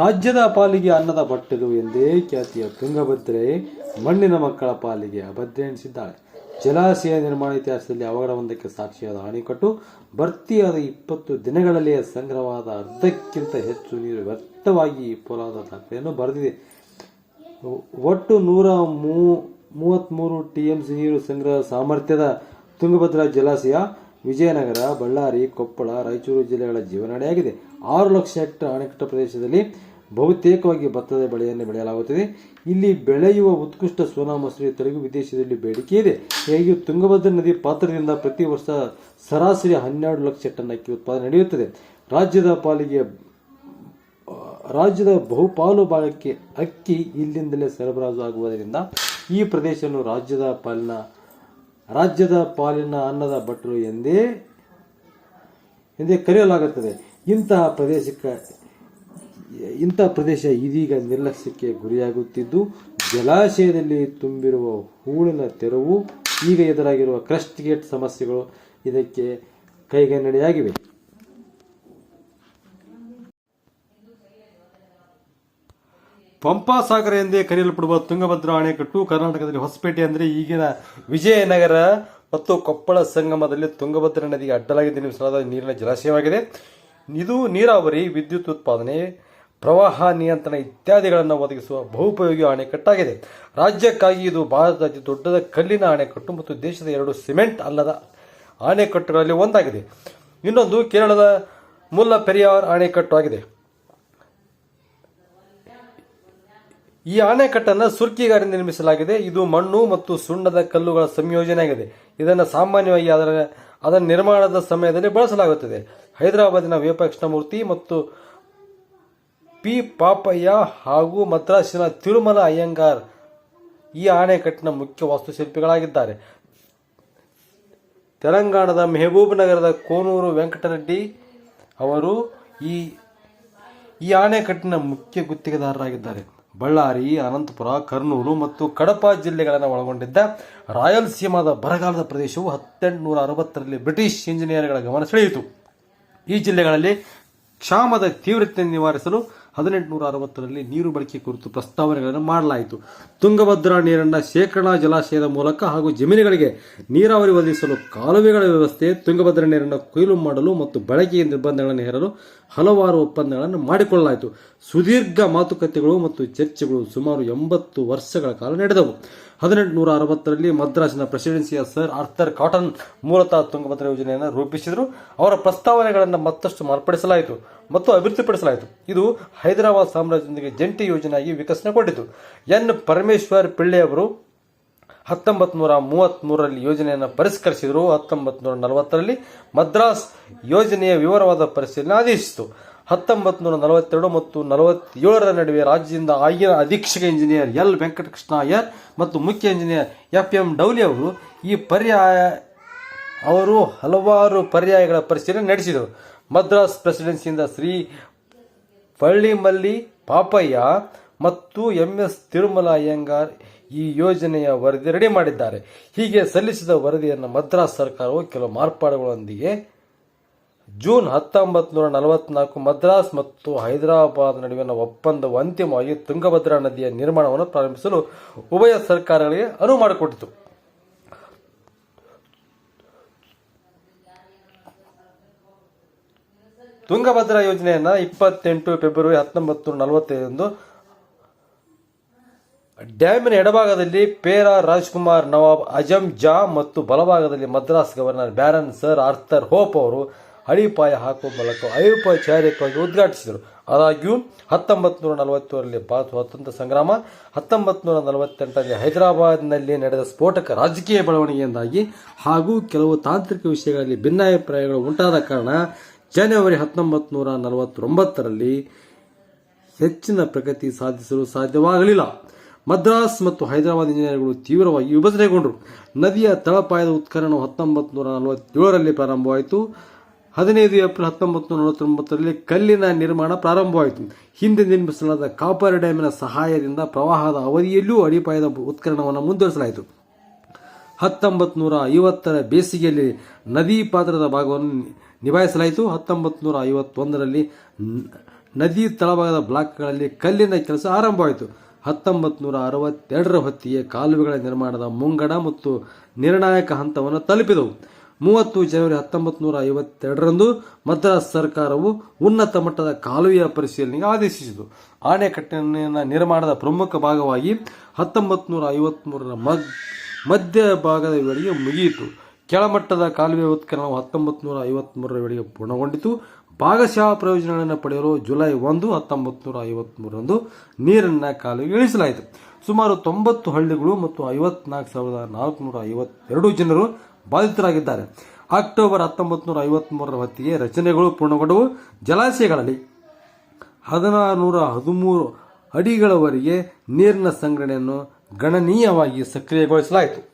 ರಾಜ್ಯದ ಪಾಲಿಗೆ ಅನ್ನದ ಬಟ್ಟೆದು ಎಂದೇ ಖ್ಯಾತಿಯ ತುಂಗಭದ್ರೆ ಮಣ್ಣಿನ ಮಕ್ಕಳ ಪಾಲಿಗೆ ಅಭದ್ರೆ ಎನಿಸಿದ್ದಾಳೆ. ಜಲಾಶಯ ನಿರ್ಮಾಣ ಇತಿಹಾಸದಲ್ಲಿ ಅವಘಡವೊಂದಕ್ಕೆ ಸಾಕ್ಷಿಯಾದ ಅಣೆಕಟ್ಟು ಭರ್ತಿಯಾದ ಇಪ್ಪತ್ತು ದಿನಗಳಲ್ಲಿಯೇ ಸಂಗ್ರಹವಾದ ಅರ್ಧಕ್ಕಿಂತ ಹೆಚ್ಚು ನೀರು ವ್ಯರ್ಥವಾಗಿ ಪೋಲಾದ ದಾಖಲೆಯನ್ನು ಬರೆದಿದೆ. ಒಟ್ಟು ನೂರ ಮೂವತ್ತ್ಮೂರು ಟಿ ಎಂ ಸಿ ನೀರು ಸಂಗ್ರಹ ಸಾಮರ್ಥ್ಯದ ತುಂಗಭದ್ರಾ ಜಲಾಶಯ ವಿಜಯನಗರ, ಬಳ್ಳಾರಿ, ಕೊಪ್ಪಳ, ರಾಯಚೂರು ಜಿಲ್ಲೆಗಳ ಜೀವನಾಡಿಯಾಗಿದೆ. ಆರು ಲಕ್ಷ ಹೆಕ್ಟರ್ ಅಣೆಕಟ್ಟು ಪ್ರದೇಶದಲ್ಲಿ ಬಹುತೇಕವಾಗಿ ಭತ್ತದ ಬೆಳೆಯನ್ನು ಬೆಳೆಯಲಾಗುತ್ತದೆ. ಇಲ್ಲಿ ಬೆಳೆಯುವ ಉತ್ಕೃಷ್ಟ ಸೋನಾ ಮಸೂರಿ ತಳಿಗೂ ವಿದೇಶದಲ್ಲಿ ಬೇಡಿಕೆ ಇದೆ. ಹೇಗೆ ತುಂಗಭದ್ರಾ ನದಿ ಪಾತ್ರದಿಂದ ಪ್ರತಿ ವರ್ಷ ಸರಾಸರಿ ಹನ್ನೆರಡು ಲಕ್ಷ ಟನ್ ಅಕ್ಕಿ ಉತ್ಪಾದನೆ ನಡೆಯುತ್ತದೆ. ರಾಜ್ಯದ ಪಾಲಿಗೆ, ರಾಜ್ಯದ ಬಹುಪಾಲು ಭಾಗಕ್ಕೆ ಅಕ್ಕಿ ಇಲ್ಲಿಂದಲೇ ಸರಬರಾಜು ಆಗುವುದರಿಂದ ಈ ಪ್ರದೇಶವನ್ನು ರಾಜ್ಯದ ಪಾಲಿನ ರಾಜ್ಯದ ಪಾಲಿನ ಅನ್ನದ ಭಟ್ರು ಎಂದೇ ಎಂದೇ ಕರೆಯಲಾಗುತ್ತದೆ. ಇಂತಹ ಪ್ರದೇಶಕ್ಕೆ, ಇಂಥ ಪ್ರದೇಶ ಇದೀಗ ನಿರ್ಲಕ್ಷ್ಯಕ್ಕೆ ಗುರಿಯಾಗುತ್ತಿದ್ದು, ಜಲಾಶಯದಲ್ಲಿ ತುಂಬಿರುವ ಹೂಳಿನ ತೆರವು ಈಗ ಎದುರಾಗಿರುವ ಕ್ರಸ್ಟ್ ಗೇಟ್ ಸಮಸ್ಯೆಗಳು ಇದಕ್ಕೆ ಕೈಗನ್ನಡಿಯಾಗಿವೆ. ಪಂಪಾಸಾಗರ ಎಂದೇ ಕರೆಯಲ್ಪಡುವ ತುಂಗಭದ್ರಾ ಅಣೆಕಟ್ಟು ಕರ್ನಾಟಕದಲ್ಲಿ ಹೊಸಪೇಟೆ ಅಂದರೆ ಈಗಿನ ವಿಜಯನಗರ ಮತ್ತು ಕೊಪ್ಪಳ ಸಂಗಮದಲ್ಲಿ ತುಂಗಭದ್ರಾ ನದಿಗೆ ಅಡ್ಡಲಾಗಿ ನಿರ್ಮಿಸಲಾದ ನೀರಿನ ಜಲಾಶಯವಾಗಿದೆ. ಇದು ನೀರಾವರಿ, ವಿದ್ಯುತ್ ಉತ್ಪಾದನೆ, ಪ್ರವಾಹ ನಿಯಂತ್ರಣ ಇತ್ಯಾದಿಗಳನ್ನು ಒದಗಿಸುವ ಬಹುಪಯೋಗಿ ಅಣೆಕಟ್ಟಾಗಿದೆ. ರಾಜ್ಯಕ್ಕಾಗಿ ಇದು ಭಾರತದ ಅತಿ ದೊಡ್ಡದ ಕಲ್ಲಿನ ಅಣೆಕಟ್ಟು ಮತ್ತು ದೇಶದ ಎರಡು ಸಿಮೆಂಟ್ ಅಲ್ಲದ ಅಣೆಕಟ್ಟುಗಳಲ್ಲಿ ಒಂದಾಗಿದೆ. ಇನ್ನೊಂದು ಕೇರಳದ ಮುಲ್ಲ ಪೆರಿಯಾರ್ ಅಣೆಕಟ್ಟು ಆಗಿದೆ. ಈ ಅಣೆಕಟ್ಟನ್ನು ಸುರ್ಕಿಗಾರಿ ನಿರ್ಮಿಸಲಾಗಿದೆ. ಇದು ಮಣ್ಣು ಮತ್ತು ಸುಣ್ಣದ ಕಲ್ಲುಗಳ ಸಂಯೋಜನೆಯಾಗಿದೆ. ಇದನ್ನು ಸಾಮಾನ್ಯವಾಗಿ ಅದರ ಅದರ ನಿರ್ಮಾಣದ ಸಮಯದಲ್ಲಿ ಬಳಸಲಾಗುತ್ತದೆ. ಹೈದರಾಬಾದಿನ ಕೃಷ್ಣಮೂರ್ತಿ ಮತ್ತು ಪಿ ಪಾಪಯ್ಯ ಹಾಗೂ ಮದ್ರಾಸಿನ ತಿರುಮಲ ಅಯ್ಯಂಗಾರ್ ಈ ಅಣೆಕಟ್ಟಿನ ಮುಖ್ಯ ವಾಸ್ತುಶಿಲ್ಪಿಗಳಾಗಿದ್ದಾರೆ. ತೆಲಂಗಾಣದ ಮೆಹಬೂಬ್ ನಗರದ ಕೋನೂರು ವೆಂಕಟರೆಡ್ಡಿ ಅವರು ಈ ಈ ಅಣೆಕಟ್ಟಿನ ಮುಖ್ಯ ಗುತ್ತಿಗೆದಾರರಾಗಿದ್ದಾರೆ. ಬಳ್ಳಾರಿ, ಅನಂತಪುರ, ಕರ್ನೂಲು ಮತ್ತು ಕಡಪ ಜಿಲ್ಲೆಗಳನ್ನು ಒಳಗೊಂಡಿದ್ದ ರಾಯಲಸೀಮಾದ ಬರಗಾಲದ ಪ್ರದೇಶವು ಹತ್ತೆಂಟುನೂರ ಅರವತ್ತರಲ್ಲಿ ಬ್ರಿಟಿಷ್ ಇಂಜಿನಿಯರ್ಗಳ ಗಮನ ಸೆಳೆಯಿತು. ಈ ಜಿಲ್ಲೆಗಳಲ್ಲಿ ಕ್ಷಾಮದ ತೀವ್ರತೆ ನಿವಾರಿಸಲು ಹದಿನೆಂಟುನೂರ ಅರವತ್ತರಲ್ಲಿ ನೀರು ಬಳಕೆ ಕುರಿತು ಪ್ರಸ್ತಾವನೆಗಳನ್ನು ಮಾಡಲಾಯಿತು. ತುಂಗಭದ್ರಾ ನೀರನ್ನು ಶೇಖರಣಾ ಜಲಾಶಯದ ಮೂಲಕ ಹಾಗೂ ಜಮೀನುಗಳಿಗೆ ನೀರಾವರಿ ಒದಗಿಸಲು ಕಾಲುವೆಗಳ ವ್ಯವಸ್ಥೆ, ತುಂಗಭದ್ರಾ ನೀರನ್ನು ಕೊಯ್ಲು ಮಾಡಲು ಮತ್ತು ಬಳಕೆಯ ನಿರ್ಬಂಧಗಳನ್ನು ಹೇರಲು ಹಲವಾರು ಒಪ್ಪಂದಗಳನ್ನು ಮಾಡಿಕೊಳ್ಳಲಾಯಿತು. ಸುದೀರ್ಘ ಮಾತುಕತೆಗಳು ಮತ್ತು ಚರ್ಚೆಗಳು ಸುಮಾರು ಎಂಬತ್ತು ವರ್ಷಗಳ ಕಾಲ ನಡೆದವು. ಹದಿನೆಂಟುನೂರ ಅರವತ್ತರಲ್ಲಿ ಮದ್ರಾಸಿನ ಪ್ರೆಸಿಡೆನ್ಸಿಯ ಸರ್ ಆರ್ಥರ್ ಕಾಟನ್ ಮೂಲತಃ ತುಂಗಭದ್ರಾ ಯೋಜನೆಯನ್ನು ರೂಪಿಸಿದರು. ಅವರ ಪ್ರಸ್ತಾವನೆಗಳನ್ನು ಮತ್ತಷ್ಟು ಮಾರ್ಪಡಿಸಲಾಯಿತು ಮತ್ತು ಅಭಿವೃದ್ಧಿಪಡಿಸಲಾಯಿತು. ಇದು ಹೈದರಾಬಾದ್ ಸಾಮ್ರಾಜ್ಯದೊಂದಿಗೆ ಜಂಟಿ ಯೋಜನೆಯಾಗಿ ವಿಕಸನಗೊಂಡಿತು. ಎನ್. ಪರಮೇಶ್ವರ್ ಪಿಳ್ಳೆಯವರು ಹತ್ತೊಂಬತ್ತು ನೂರ ಮೂವತ್ತ್ಮೂರರಲ್ಲಿ ಯೋಜನೆಯನ್ನು ಪರಿಷ್ಕರಿಸಿದರು. ಹತ್ತೊಂಬತ್ತು ನೂರ ನಲವತ್ತರಲ್ಲಿ ಮದ್ರಾಸ್ ಯೋಜನೆಯ ವಿವರವಾದ ಪರಿಶೀಲನೆ ಆದೇಶಿಸಿತು. ಹತ್ತೊಂಬತ್ತು ನೂರ ನಲವತ್ತೆರಡು ಮತ್ತು ನಲವತ್ತೇಳರ ನಡುವೆ ರಾಜ್ಯದಿಂದ ಆಗಿನ ಅಧೀಕ್ಷಕ ಇಂಜಿನಿಯರ್ ಎಲ್ ವೆಂಕಟಕೃಷ್ಣ ಅಯ್ಯರ್ ಮತ್ತು ಮುಖ್ಯ ಇಂಜಿನಿಯರ್ ಎಫ್ ಎಂ ಡೌಲಿ ಅವರು ಈ ಪರ್ಯಾಯ, ಅವರು ಹಲವಾರು ಪರ್ಯಾಯಗಳ ಪರಿಶೀಲನೆ ನಡೆಸಿದರು. ಮದ್ರಾಸ್ ಪ್ರೆಸಿಡೆನ್ಸಿಯಿಂದ ಶ್ರೀ ಪಳ್ಳಿಮಲ್ಲಿ ಪಾಪಯ್ಯ ಮತ್ತು ಎಂ ಎಸ್ ತಿರುಮಲ ಅಯ್ಯಂಗಾರ್ ಈ ಯೋಜನೆಯ ವರದಿ ರೆಡಿ ಮಾಡಿದ್ದಾರೆ. ಹೀಗೆ ಸಲ್ಲಿಸಿದ ವರದಿಯನ್ನು ಮದ್ರಾಸ್ ಸರ್ಕಾರವು ಕೆಲವು ಮಾರ್ಪಾಡುಗಳೊಂದಿಗೆ ಜೂನ್ ಹತ್ತೊಂಬತ್ತು ನೂರ ನಲವತ್ನಾಲ್ಕು ಮದ್ರಾಸ್ ಮತ್ತು ಹೈದರಾಬಾದ್ ನಡುವಿನ ಒಪ್ಪಂದವು ಅಂತಿಮವಾಗಿ ತುಂಗಭದ್ರಾ ನದಿಯ ನಿರ್ಮಾಣವನ್ನು ಪ್ರಾರಂಭಿಸಲು ಉಭಯ ಸರ್ಕಾರಗಳಿಗೆ ಅನುವು ಮಾಡಿಕೊಟ್ಟಿತು. ತುಂಗಭದ್ರಾ ಯೋಜನೆಯನ್ನು ಇಪ್ಪತ್ತೆಂಟು ಫೆಬ್ರವರಿ ಹತ್ತೊಂಬತ್ತು ನೂರ ನಲವತ್ತೈದರಂದು ಡ್ಯಾಮಿನ ಎಡಭಾಗದಲ್ಲಿ ಪೇರಾ ರಾಜ್ಕುಮಾರ್ ನವಾಬ್ ಅಜಂ ಜಾ ಮತ್ತು ಬಲಭಾಗದಲ್ಲಿ Madras governor baron sir Arthur Hope ಅವರು ಅಡಿಪಾಯ ಹಾಕುವ ಮೂಲಕ ಐಪಚಾರಿಕವಾಗಿ ಉದ್ಘಾಟಿಸಿದರು. ಆದಾಗ್ಯೂ ಹತ್ತೊಂಬತ್ತು ನೂರ ನಲವತ್ತೇಳರಲ್ಲಿ ಭಾರತ ಸ್ವಾತಂತ್ರ್ಯ ಸಂಗ್ರಾಮ ಹತ್ತೊಂಬತ್ತು ನೂರ ನಲವತ್ತೆಂಟರಲ್ಲಿ ಹೈದರಾಬಾದ್ನಲ್ಲಿ ನಡೆದ ಸ್ಫೋಟಕ ರಾಜಕೀಯ ಬೆಳವಣಿಗೆಯಿಂದಾಗಿ ಹಾಗೂ ಕೆಲವು ತಾಂತ್ರಿಕ ವಿಷಯಗಳಲ್ಲಿ ಭಿನ್ನಾಭಿಪ್ರಾಯಗಳು ಉಂಟಾದ ಕಾರಣ ಜನವರಿ ಹತ್ತೊಂಬತ್ತು ನೂರ ನಲವತ್ತೊಂಬತ್ತರಲ್ಲಿ ಹೆಚ್ಚಿನ ಪ್ರಗತಿ ಸಾಧಿಸಲು ಸಾಧ್ಯವಾಗಲಿಲ್ಲ. ಮದ್ರಾಸ್ ಮತ್ತು ಹೈದರಾಬಾದ್ ಇಂಜಿನಿಯರ್ಗಳು ತೀವ್ರವಾಗಿ ವಿಭಜನೆಗೊಂಡರು. ನದಿಯ ತಳಪಾಯದ ಉತ್ಖನನವು ಹತ್ತೊಂಬತ್ತು ನೂರ ನಲವತ್ತೇಳರಲ್ಲಿ ಪ್ರಾರಂಭವಾಯಿತು. ಹದಿನೈದು ಏಪ್ರಿಲ್ ಹತ್ತೊಂಬತ್ತು ನೂರ ನಲವತ್ತೊಂಬತ್ತರಲ್ಲಿ ಕಲ್ಲಿನ ನಿರ್ಮಾಣ ಪ್ರಾರಂಭವಾಯಿತು. ಹಿಂದೆ ನಿರ್ಮಿಸಲಾದ ಕಾಪರ್ ಡ್ಯಾಮಿನ ಸಹಾಯದಿಂದ ಪ್ರವಾಹದ ಅವಧಿಯಲ್ಲೂ ಅಡಿಪಾಯದ ಉತ್ಕರಣವನ್ನು ಮುಂದುವರಿಸಲಾಯಿತು. ಹತ್ತೊಂಬತ್ತು ನೂರ ಐವತ್ತರ ಬೇಸಿಗೆಯಲ್ಲಿ ನದಿ ಪಾತ್ರದ ಭಾಗವನ್ನು ನಿಭಾಯಿಸಲಾಯಿತು. ಹತ್ತೊಂಬತ್ತು ನೂರ ಐವತ್ತೊಂದರಲ್ಲಿ ನದಿ ತಳಭಾಗದ ಬ್ಲಾಕ್ಗಳಲ್ಲಿ ಕಲ್ಲಿನ ಕೆಲಸ ಆರಂಭವಾಯಿತು. ಹತ್ತೊಂಬತ್ತು ನೂರ ಅರವತ್ತೆರಡರ ಹೊತ್ತಿಗೆ ಕಾಲುವೆಗಳ ನಿರ್ಮಾಣದ ಮುಂಗಡ ಮತ್ತು ನಿರ್ಣಾಯಕ ಹಂತವನ್ನು ತಲುಪಿದವು. ಮೂವತ್ತು ಜನವರಿ ಹತ್ತೊಂಬತ್ತು ನೂರ ಐವತ್ತೆರಡರಂದು ಮದ್ರಾಸ್ ಸರ್ಕಾರವು ಉನ್ನತ ಮಟ್ಟದ ಕಾಲುವೆಯ ಪರಿಶೀಲನೆಗೆ ಆದೇಶಿಸಿತು. ಆಣೆಕಟ್ಟೆಯನ್ನು ನಿರ್ಮಾಣದ ಪ್ರಮುಖ ಭಾಗವಾಗಿ ಹತ್ತೊಂಬತ್ತು ನೂರ ಐವತ್ಮೂರರ ಮದ್, ಮಧ್ಯ ಭಾಗದ ವೇಳೆಗೆ ಮುಗಿಯಿತು. ಕೆಳಮಟ್ಟದ ಕಾಲುವೆ ಉತ್ಕರಣವು ಹತ್ತೊಂಬತ್ತು ನೂರ ಐವತ್ಮೂರರ ವೇಳೆಗೆ ಪೂರ್ಣಗೊಂಡಿತು. ಭಾಗಶಃ ಪ್ರಯೋಜನಗಳನ್ನು ಪಡೆಯಲು ಜುಲೈ ಒಂದು ಹತ್ತೊಂಬತ್ತು ನೂರ ಐವತ್ಮೂರರಂದು ನೀರನ್ನು ಇಳಿಸಲಾಯಿತು. ಸುಮಾರು ತೊಂಬತ್ತು ಹಳ್ಳಿಗಳು ಮತ್ತು ಐವತ್ನಾಲ್ಕು ಸಾವಿರದ ನಾಲ್ಕುನೂರ ಐವತ್ತೆರಡು ಜನರು ಬಾಧಿತರಾಗಿದ್ದಾರೆ. ಅಕ್ಟೋಬರ್ ಹತ್ತೊಂಬತ್ತು ನೂರ ಐವತ್ಮೂರರ ಹೊತ್ತಿಗೆ ರಚನೆಗಳು ಪೂರ್ಣಗೊಂಡವು. ಜಲಾಶಯಗಳಲ್ಲಿ ಹದಿನಾರು ನೂರ ಹದಿಮೂರು ಅಡಿಗಳವರೆಗೆ ನೀರಿನ ಸಂಗ್ರಹಣೆಯನ್ನು ಗಣನೀಯವಾಗಿ ಸಕ್ರಿಯಗೊಳಿಸಲಾಯಿತು.